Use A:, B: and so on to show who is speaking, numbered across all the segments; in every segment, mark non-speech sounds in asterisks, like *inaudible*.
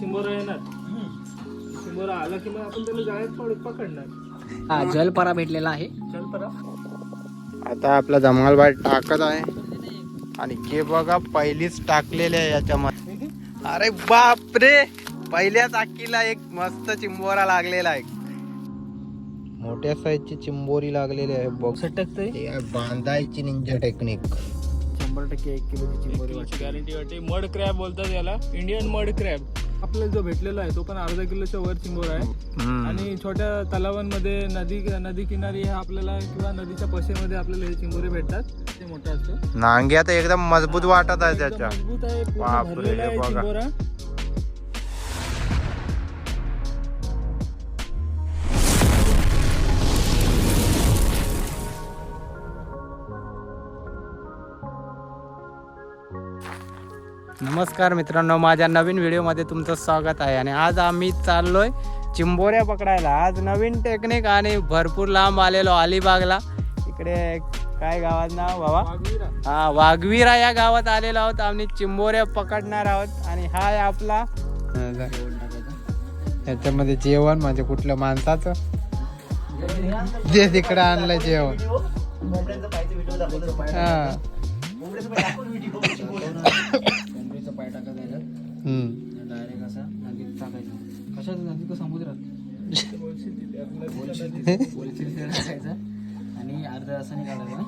A: चिंबोरा येणार चिंबोरा आला की मग आपण त्याला जाळ्यात पड- पकडणार.
B: हा जलपरा भेटलेला आहे.
A: चल परा
C: आता आपला जमालबाई टाकत आहे. आणि हे बघा पहिलीच टाकलेले आहे याच्यामध्ये. अरे बाप रे पहिल्या चाकीला एक मस्त चिंबोरा लागलेला आहे. मोठ्या साईजची चिंबोरी लागलेली आहे बघ.
A: सटकतंय?
C: हे आहे बांधायची निंजा टेक्निक
B: शंभर टक्के एक किलोची चिंबोरी वाटते.
A: गॅरंटी वाटते. मड क्रॅब बोलतात याला. इंडियन मड क्रॅब आपल्याला जो भेटलेला आहे तो पण अर्धा किलोच्या वर चिंबोरा आहे. आणि छोट्या तलावांमध्ये नदी नदी किनारी हे आपल्याला किंवा नदीच्या पशेमध्ये आपल्याला हे चिंबोरे भेटतात. ते मोठं असतं.
C: नांग्या तर एकदम मजबूत वाटत आहे त्याच्या.
A: मजबूत आहे पूर्ण
C: बापरे,
A: भरलेला आहे
C: बघा.
A: चिंबोरा
C: नमस्कार मित्रांनो माझ्या नवीन व्हिडिओमध्ये तुमचं स्वागत आहे. आणि आज आम्ही चाललोय चिंबोऱ्या पकडायला. आज नवीन टेक्निक आणि भरपूर लांब आलेलो अलिबागला. इकडे काय गावात नाव बाबा. हा वाघवीरा या गावात आलेलो आहोत. आम्ही चिंबोऱ्या पकडणार आहोत. आणि हा आहे आपला त्याच्यामध्ये जेवण म्हणजे कुठलं माणसाचं? जे तिकडे आणलं जेवण. हा.
B: डायरेक्ट असा नदीत टाकायचा कशात नदीत का समुद्रात बोलशील तिथे टाकायचा आणि अर्ध्या तासाने काढायचा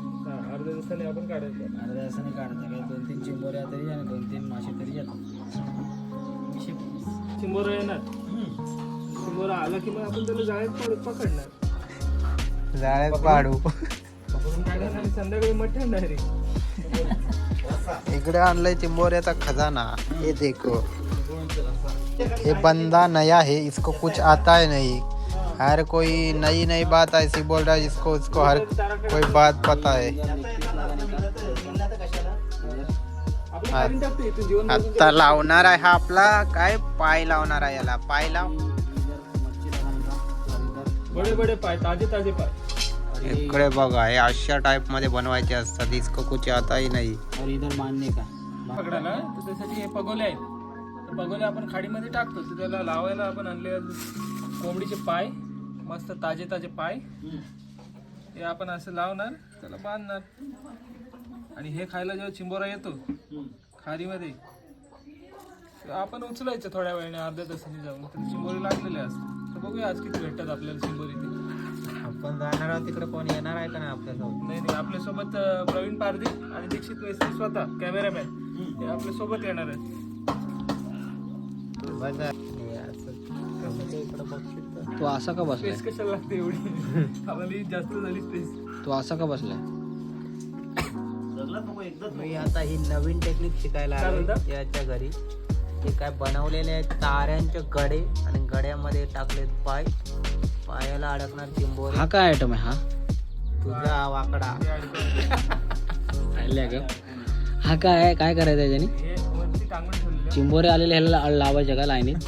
A: अर्ध्या आपण काढायचं
B: अर्ध्या तासाने काढायचा काय दोन तीन चिंबोऱ्या तरी आणि दोन तीन मासे तरी येतात विषय
A: चिंबोरा येणार चिंबोरा आला की मग आपण त्याला जाळ्यात पकडणार
C: जाळ्यात पाडू
A: संध्याकाळी मटण डायरेक्ट
C: इकडे आणलंय चिंबोऱ्याचा खजाना. ये देखो. ये बंदा नया है इसको कुछ आता है नहीं. हर कोई नई नई बात ऐसी बोल रहा है जिसको उसको हर कोई बात पता है। आता लावणार आहे हा आपला. काय पाय लावणार आहे याला? पाय लाव.
A: बडे बडे पाय ताजे ताजे पाय.
C: इकडे बघा हे अशा टाइपमध्ये बनवायचे असतात. इसको कुछ आता ही नाही.
B: और इधर मानने का?
A: पकडायला? तर त्यासाठी हे पगोले आहेत. तर पगोले आपण खाडीमध्ये टाकतो. तर त्याला लावायला आपण आणले कोंबडीचे पाय. मस्त ताजे ताजे पाय. हे आपण असं लावणार. त्याला बांधणार. आणि हे खायला जेव्हा चिंबोरा येतो खारीमध्ये तर आपण उचलायचं थोड्या वेळाने अर्ध्या तासाने जाऊन. तर चिंबोरी लागलेले असतात. तर बघूया आज किती भेटतात आपल्याला चिंबोरी ते.
C: आपण जाणार आहोत तिकडे कोण येणार आहे का नाही आपल्यासोबत?
A: नाही नाही आपल्यासोबत अं, प्रवीण पारधी आणि दीक्षित मेस्त्री स्वतः कॅमेरामॅन. हे आपल्यासोबत येणार आहेत
B: तू असा का बसलाय?
A: स्पेस कशाला लागते एवढी? आम्हाला जास्त झाली स्पेस.
B: तू असा का बसलाय?
C: मी आता ही नवीन टेक्निक शिकायला
A: काय
C: आलोय
A: बोलता?
C: याच्या घरी. ते काय बनवलेले आहेत ताऱ्यांचे गडे आणि गड्यामध्ये टाकलेत पाय. पायाला अडकणार चिंबोरे
B: हा काय आयटम आहे हा?
C: तुझा वाकडा.
B: का हा काय आहे? काय करायचं आहे
A: हे ठेवलेले
B: चिंबोरे आलेले ह्याला लावायचे का लाईनीत? *laughs*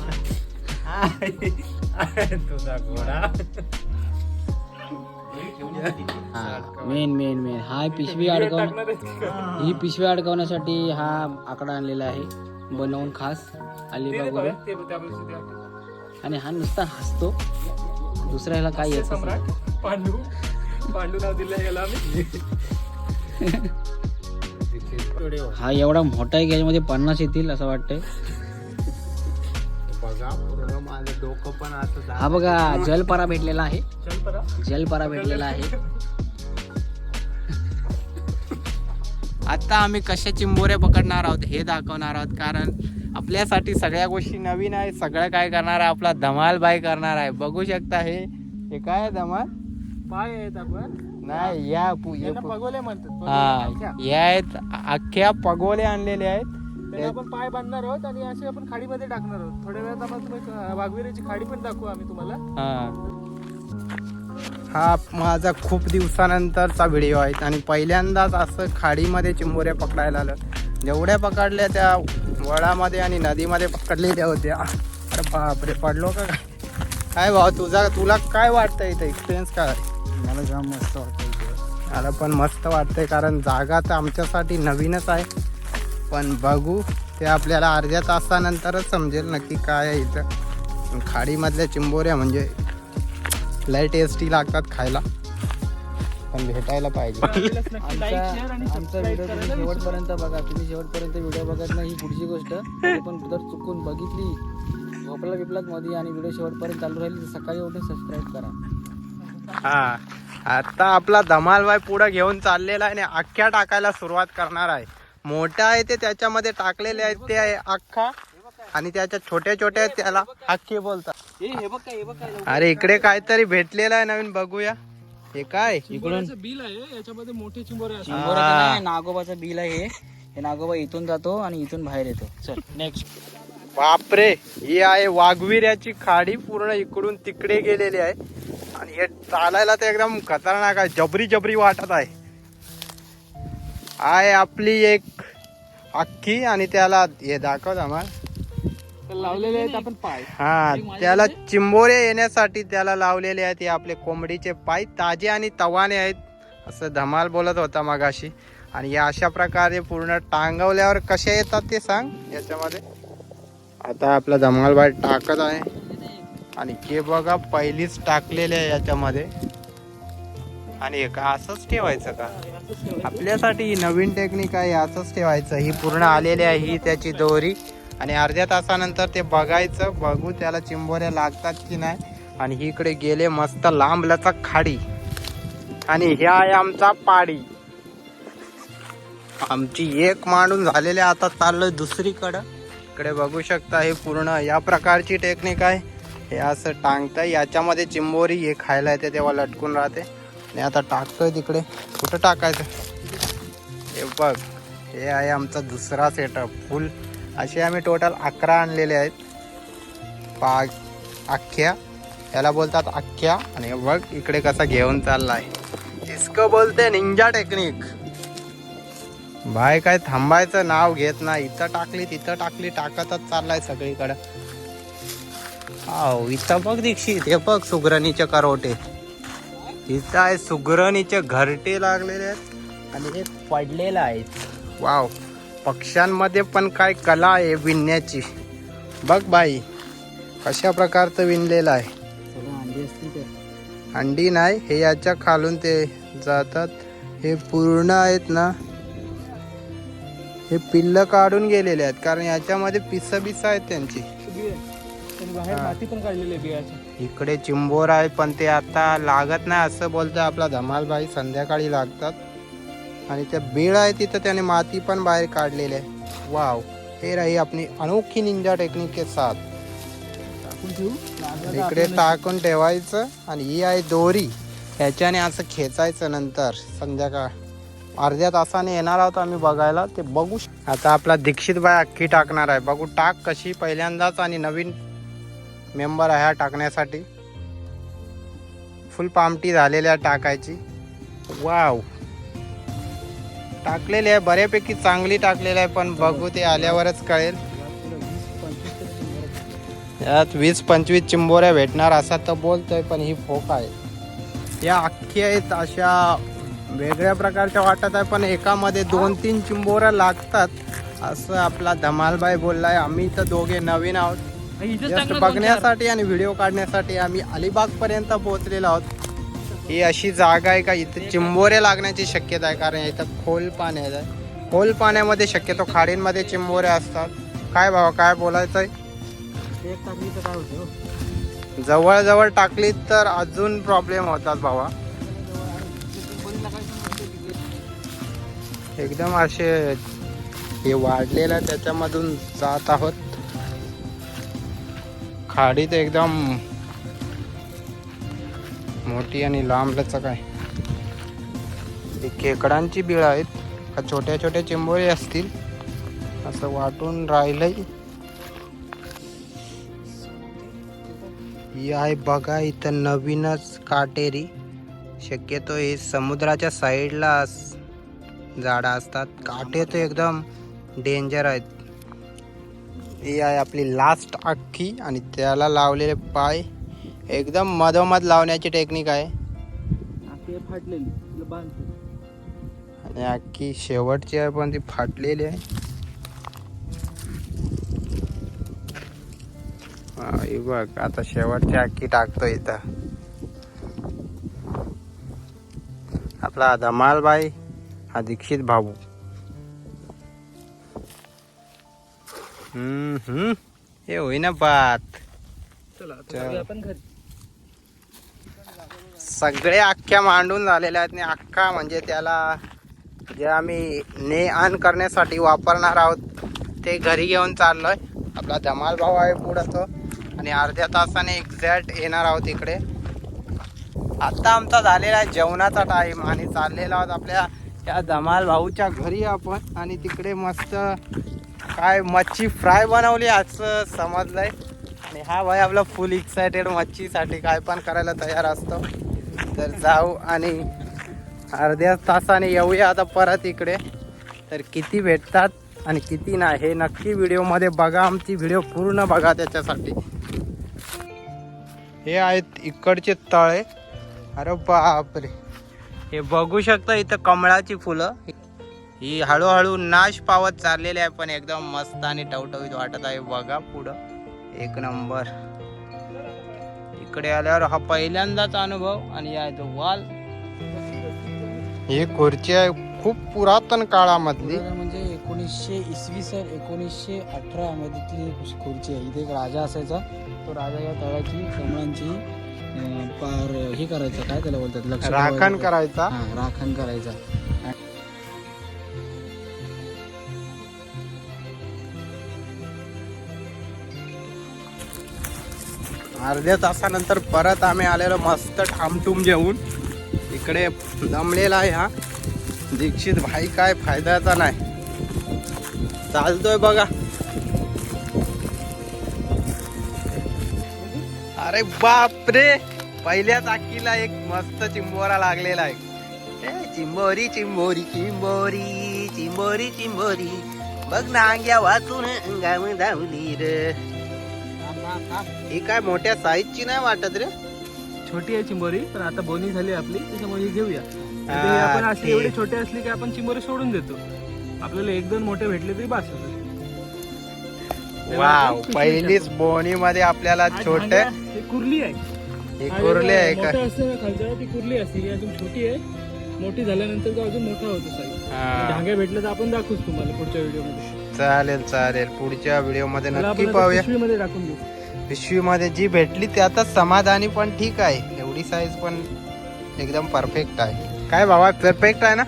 C: तुझा घोडा.
B: हा मेन मेन मेन हा पिशवी
A: काय?
B: ही पिशवी अडकवण्यासाठी हा आकडा आणलेला आहे. बनवून खास. अलिबाग. आणि हा नुसता हसतो. दुसऱ्या ह्याला काय येत
A: सम्राट पांडू पांडू नाव दिलं गेला आम्ही.
B: हा एवढा मोठा आहे की याच्यामध्ये पन्नास येतील असं वाटतंय.
C: बघा पूर्ण माझं डोकं पण असं
B: हा बघा जलपरा भेटलेला आहे.
A: चल परा
B: जलपरा भेटलेला आहे. *laughs*
C: आता आम्ही कशा चिंबोऱ्या पकडणार आहोत हे दाखवणार आहोत कारण आपल्यासाठी सगळ्या गोष्टी नवीन आहे सगळं काय करणार आहे? आपला धमाल बाई करणार आहे. बघू शकता हे. हे काय आहे धमाल?
A: पाय आहेत आपण.
C: नाही या पु- हे
A: यांना
C: पु-
A: पगोले म्हणतात.
C: हा. या आहेत अख्ख्या पगोले आणलेले आहेत.
A: त्याला आपण पाय बांधणार आहोत आणि असे आपण खाडीमध्ये टाकणार आहोत. थोड्या वेळात आम्हाला तुम्ही वाघविरेची खाडी पण दाखवू आम्ही तुम्हाला.
C: हा. हा माझा खूप दिवसानंतरचा व्हिडिओ आहे आणि पहिल्यांदाच असं खाडीमध्ये चिंबोऱ्या पकडायला आलं. जेवढ्या पकडल्या त्या वळामध्ये आणि नदीमध्ये पकडलेल्या होत्या. अरे बापरे पडलो का काय? काय भाऊ तुझा तुला काय वाटतं इथं? एक्सपिरियन्स काय?
B: मला जाम मस्त वाटतं
C: मला पण मस्त वाटतंय कारण जागा तर आमच्यासाठी नवीनच आहे. पण बघू ते आपल्याला अर्ध्या तासानंतरच समजेल नक्की काय आहे इथं. खाडीमधल्या चिंबोऱ्या म्हणजे लय टेस्टी लागतात खायला. पण भेटायला पाहिजे.
B: आमचा व्हिडिओ तुम्ही शेवटपर्यंत बघा. तुम्ही शेवटपर्यंत व्हिडिओ बघत नाही ही पुढची गोष्ट. पण जर चुकून बघितली झोपला बिपलात मध्ये आणि व्हिडिओ शेवटपर्यंत चालू राहिली तर सकाळी उठून सबस्क्राईब करा.
C: हा. आता आपला धमालबाई पुढे घेऊन चाललेला आहे आणि अख्ख्या टाकायला सुरुवात करणार आहे. मोठा आहे ते त्याच्यामध्ये टाकलेले आहेत ते आहे अख्खा. आणि त्याच्या छोट्या छोट्या त्याला अख्खे बोलतात.
B: हे हे
C: अरे इकडे काहीतरी भेटलेलं आहे नवीन बघूया. हे काय?
A: चिंबोऱ्याचं बिल आहे याच्यामध्ये मोठे चिंबोरे असतात.
B: नाही नागोबाचं बिल आहे हे. हे नागोबा इथून जातो आणि इथून बाहेर येतो. चल नेक्स्ट
C: बापरे ही आहे वाघविऱ्याची खाडी पूर्ण इकडून तिकडे गेलेली आहे. आणि हे चालायला तर एकदम खतरनाक आहे जबरी जबरी वाटत आहे. आहे आपली एक अख्खी आणि त्याला हे दाखवत आम्हाला
A: लावलेले आहेत आपण पाय.
C: हा त्याला चिंबोरे येण्यासाठी त्याला लावलेले आहेत हे आपले कोंबडीचे पाय. ताजे आणि तवाने आहेत असं धमाल बोलत होता मगाशी. आणि या अशा प्रकारे पूर्ण टांगवल्यावर कसे येतात ते सांग याच्यामध्ये. आता आपला धमालबाई टाकत आहे. आणि हे बघा पहिलीच टाकलेले आहे याच्यामध्ये. आणि हे का असंच ठेवायचं का? आपल्यासाठी ही नवीन टेक्निक आहे असंच ठेवायचं. ही पूर्ण आलेली आहे ही त्याची दोरी. आणि अर्ध्या तासानंतर ते बघायचं बघू त्याला चिंबोऱ्या लागतात की नाही. आणि इकडे गेले मस्त लांब लचक खाडी. आणि ह्या आहे आमचा पाडी. आमची एक मांडून झालेली आहे, आता चाललोय दुसरीकडं. इकडे बघू शकता हे पूर्ण या प्रकारची टेक्निक आहे. हे असं टांगतं याच्यामध्ये चिंबोरी हे खायला येते तेव्हा लटकून राहते. आणि आता टाकतोय तिकडे. कुठं टाकायचं? हे बघ हे आहे आमचा दुसरा सेटअप फुल असे आम्ही टोटल अकरा आणलेले आहेत. पा अख्ख्या. याला बोलतात अख्ख्या. आणि बघ इकडे कसा घेऊन चालला आहे इसको बोलते निंजा टेक्निक बाय काय थांबायचं नाव घेत नाही. इथं टाकली तिथं टाकली टाकतच चाललाय सगळीकडे. हाव इथं बघ दीक्षित. हे बघ सुगरणीचे करोटे. इथं आहे सुगरणीचे घरटे लागलेले आहेत. आणि हे पडलेलं आहे वाव. पक्ष्यांमध्ये पण काय कला आहे विणण्याची? बघ बाई कशा प्रकारचं विणलेलं आहे?
B: अंडी
C: नाही हे याच्या खालून ते जातात. हे पूर्ण आहेत ना? हे पिल्ल काढून गेलेले आहेत कारण याच्यामध्ये पिस बिस आहेत त्यांची. इकडे चिंबोर आहे पण ते आता लागत नाही असं बोलतं आपला धमालबाई. संध्याकाळी लागतात. आणि त्या बीळ आहे तिथं त्याने माती पण बाहेर काढलेली आहे. वाव. हे राही आपली अनोखी निंजा टेक्निक के साथ इकडे टाकून ठेवायचं आणि ही आहे दोरी. ह्याच्याने असं खेचायचं नंतर. संध्याकाळ. अर्ध्या तासाने येणार आहोत आम्ही बघायला ते बघू आता आपला दीक्षित बाय अख्खी टाकणार आहे. बघू टाक कशी पहिल्यांदाच आणि नवीन मेंबर आहे टाकण्यासाठी. फुल पामटी झालेल्या टाकायची. वाव. टाकलेली आहे बऱ्यापैकी चांगली टाकलेली आहे पण बघू ते आल्यावरच कळेल. यात वीस पंचवीस चिंबोऱ्या भेटणार असा तर बोलतोय पण ही फोक आहे. या अख्खी आहेत अशा वेगळ्या प्रकारच्या वाटत आहे पण एकामध्ये दोन तीन चिंबोऱ्या लागतात असं आपला धमालबाई बोललाय. आम्ही तर दोघे नवीन आहोत. जस्ट बघण्यासाठी आणि व्हिडिओ काढण्यासाठी आम्ही अलिबाग पर्यंत पोहोचलेलो आहोत. ही अशी जागा आहे का? इथे चिंबोरे लागण्याची शक्यता आहे कारण इथं खोल पाण्यात आहे. खोल पाण्यामध्ये शक्यतो खाडींमध्ये चिंबोरे असतात. काय भावा काय बोलायचं आहे
B: जवळजवळ टाकली तर
C: जवळ जवळ टाकली तर अजून प्रॉब्लेम होतात भावा. एकदम असे हे वाढलेलं आहे त्याच्यामधून जात आहोत. खाडीत एकदम मोठी आणि लांब लचक आहे. खेकडांची बिळ आहेत. का छोट्या छोट्या चिंबोरी असतील. असं वाटून राहिलंय. ही आहे बघा इथं नवीनच काटेरी. शक्यतो हे समुद्राच्या साईडला झाडं असतात. काटे तर एकदम डेंजर आहेत. ही आहे आपली लास्ट अख्खी आणि त्याला लावलेले पाय. एकदम मधोमध लावण्याची टेक्निक आहे.
B: ते फाटलेली बांधते.
C: आणि अख्खी शेवटची आहे पण ती फाटलेली आहे. बघ आता शेवटची अक्की टाकतो इथं. आपला धमालबाई हा दीक्षित भाऊ. हम्म हम्म. हे होईना बात
A: चला आपण घरी.
C: सगळे अख्ख्या मांडून झालेल्या आहेत आणि अख्खा म्हणजे त्याला जे आम्ही ने आण करण्यासाठी वापरणार आहोत ते घरी घेऊन चाललोय. आपला धमाल भाऊ आहे पुढं तो. आणि अर्ध्या तासाने एक्झॅक्ट येणार आहोत इकडे. आत्ता आमचा झालेला आहे जेवणाचा टाईम आणि चाललेला आहोत आपल्या या धमाल भाऊच्या घरी आपण. आणि तिकडे मस्त काय मच्छी फ्राय बनवली असं समजलंय. आणि हा भाई आपला फुल एक्सायटेड मच्छीसाठी काय पण करायला तयार असतो. तर जाऊ आणि अर्ध्या तासाने येऊया आता परत इकडे. तर किती भेटतात आणि किती नाही हे नक्की व्हिडिओमध्ये बघा. आमची व्हिडिओ पूर्ण बघा त्याच्यासाठी. हे आहेत इकडचे तळे. अरे बापरे. हे बघू शकता इथं कमळाची फुलं. ही हळूहळू नाश पावत चाललेली आहे पण एकदम मस्त आणि टवटवीत वाटत आहे. बघा पुढं. एक नंबर. इकडे आल्यावर हा पहिल्यांदाच अनुभव आणि आहे तो वाल. ही खुर्ची आहे खूप पुरातन काळामधली.
B: म्हणजे एकोणीसशे इसवी सन एकोणीसशे अठरा मधली खुर्ची आहे. इथे एक राजा असायचा. तो राजा या तळाची कमळांची पार हे करायचं काय त्याला बोलतात? लक्ष
C: राखण. करायचा.
B: राखण करायचा.
C: अर्ध्या तासानंतर परत आम्ही आलेलो मस्त ठामठूम जेवून. इकडे जमलेला आहे हा. दीक्षित भाई काय फायद्याचा नाही. चालतोय बघा. अरे बाप रे पहिल्या चाकीला एक मस्त चिंबोरा लागलेला आहे. ए, चिंबोरी चिंबोरी चिंबोरी चिंबोरी चिंबोरी. बघ ना अंग्या वाचून अंगाम धावली रे. ही काय मोठ्या साईजची नाही वाटत रे?
A: छोटी आहे चिंबोरी पण आता बोनी झाली आपली त्याच्यामुळे ही घेऊया.
C: हा,
A: आपण
C: ठीक.
A: एवढे छोटे असले की आपण चिंबोरी सोडून देतो. आपल्याला एक दोन मोठे भेटले तरी बास होतं. त्याला
C: वाव
A: आपण पिशवीत
C: पहिलीच. बोनी मध्ये आपल्याला
A: आज
C: छोटे
A: भांड्या, हे कुर्ली आहे.
C: हे
A: आणि
C: कुर्ले आहे का?
A: मोठं असतं ना खालच्या ती कुर्ली असते. ही अजून छोटी आहे. मोठी झाल्यानंतर तो अजून मोठा होतो साईज.
C: हा,
A: ढांग्या भेटलं तर आपण दाखवूच तुम्हाला पुढच्या व्हिडिओमध्ये.
C: चालेल चालेल. पुढच्या व्हिडिओमध्ये
A: त्याला
C: नक्की
A: आपण आता
C: पाहूया.
A: पिशवीमध्ये टाकून देऊ.
C: पिशवी मध्ये जी भेटली ते आता समाधानी पण ठीक आहे. एवढी साईज पण एकदम परफेक्ट आहे. काय बाबा परफेक्ट आहे ना?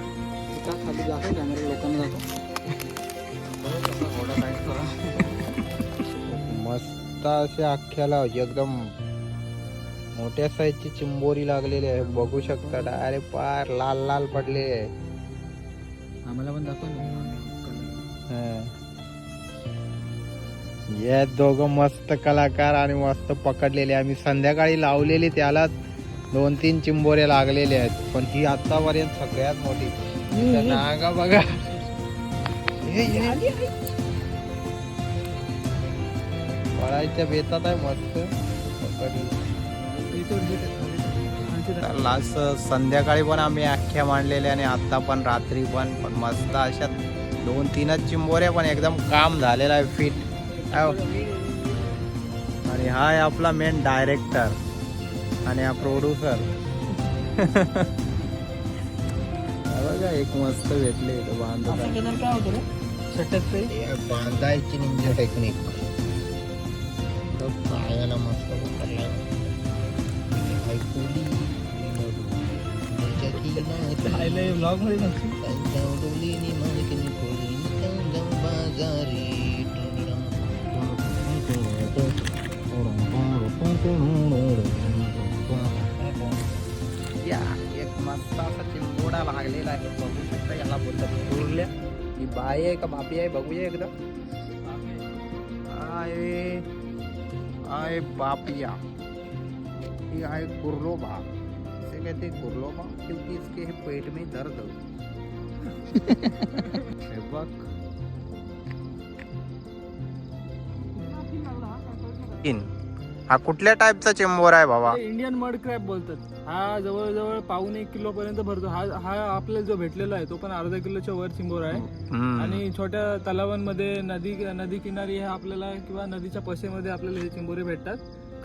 C: मस्त असे अख्ख्याला एकदम मोठ्या साईजची चिंबोरी लागलेली आहे. बघू शकता डायरेक्ट पार लाल लाल पडले आहे.
B: आम्हाला पण दाखव
C: या दोघं मस्त कलाकार आणि मस्त पकडलेले. आम्ही संध्याकाळी लावलेली त्यालाच. दोन तीन चिंबोरे लागलेले आहेत. पण ही आतापर्यंत सगळ्यात मोठी. नागा बघा. हे, हे. पळायच्या बेतात आहे मस्त. लास्ट संध्याकाळी पण आम्ही अख्ख्या मांडलेल्या आणि आता पण रात्री पण. पण मस्त अशा दोन तीनच चिंबोऱ्या पण एकदम काम झालेलं आहे. फिट आणि हा आहे आपला मेन डायरेक्टर आणि हा प्रोड्युसर बघा एक मस्त भेटले हे बांधायची टेक्निक पायाला मस्त ब्लॉगमध्ये या एक मस्त असा चिंबोडा लागलेला आहे. बघू शकता याला बोलतात कुर्ल्या ही बाई आहे का बापी आहे? बघूया एकदा. आहे आहे बापिया. ही आहे कुर्लोबा इसे कहते हैं कुर्लोबा क्योंकि इसके पेट में दर्द. *laughs* हे बघ. तीन हा कुठल्या टाईपचा चेंबोर आहे बाबा?
A: इंडियन मड क्रॅप बोलतात. हा जवळजवळ पाऊन एक किलो पर्यंत भरतो. हा हा आपल्याला जो भेटलेला आहे तो पण अर्धा किलोच्या वर चिंबोर आहे. आणि छोट्या तलावांमध्ये नदी नदी किनारी हे आपल्याला किंवा नदीच्या पशेमध्ये आपल्याला हे चिंबोरे भेटतात.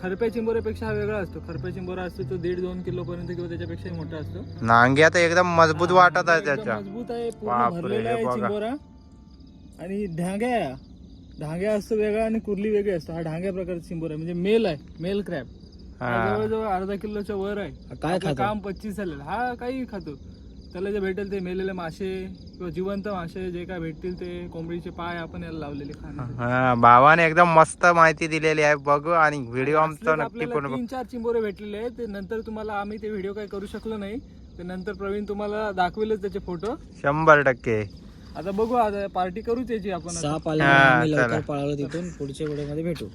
A: खरप्या चिंबोऱ्यापेक्षा हा वेगळा असतो. खरप्या चिंबोरा असतो तो दीड दोन किलो पर्यंत किंवा त्याच्यापेक्षाही मोठा असतो.
C: नांग्या तर एकदम मजबूत वाटत आहे त्याच्या.
A: मजबूत आहे पूर्ण भरलेला आहे. चिंबोरा. आणि ढांग्या ढांग्या असतो वेगळा आणि कुर्ली वेगळी असतो. हा ढांग्या प्रकारचा चिंबोरा आहे. म्हणजे मेल आहे. Male crab. जवळजवळ अर्धा किलोच्या वर आहे.
B: काय
A: काम पच्चीस झालेलं. हा काही खातो. त्याला जे भेटेल ते मेलेले मासे किंवा जिवंत मासे जे काय भेटतील ते कोंबडीचे पाय आपण याला लावलेले खाणे
C: हा, भावाने एकदम मस्त माहिती दिलेली आहे. बघू आणि व्हिडिओ आमचा नक्की पण
A: तीन चार चिंबोरे भेटलेले आहेत. नंतर तुम्हाला आम्ही ते व्हिडिओ काही करू शकलो नाही. ते नंतर प्रवीण तुम्हाला दाखवेलच त्याचे फोटो
C: शंभर टक्के.
A: आता बघू आता पार्टी करू त्याची आपण.
B: साप
C: हा,
B: आम्ही
C: चला.
B: लवकर पळालो तिथून पुढच्या व्हिडिओमध्ये भेटू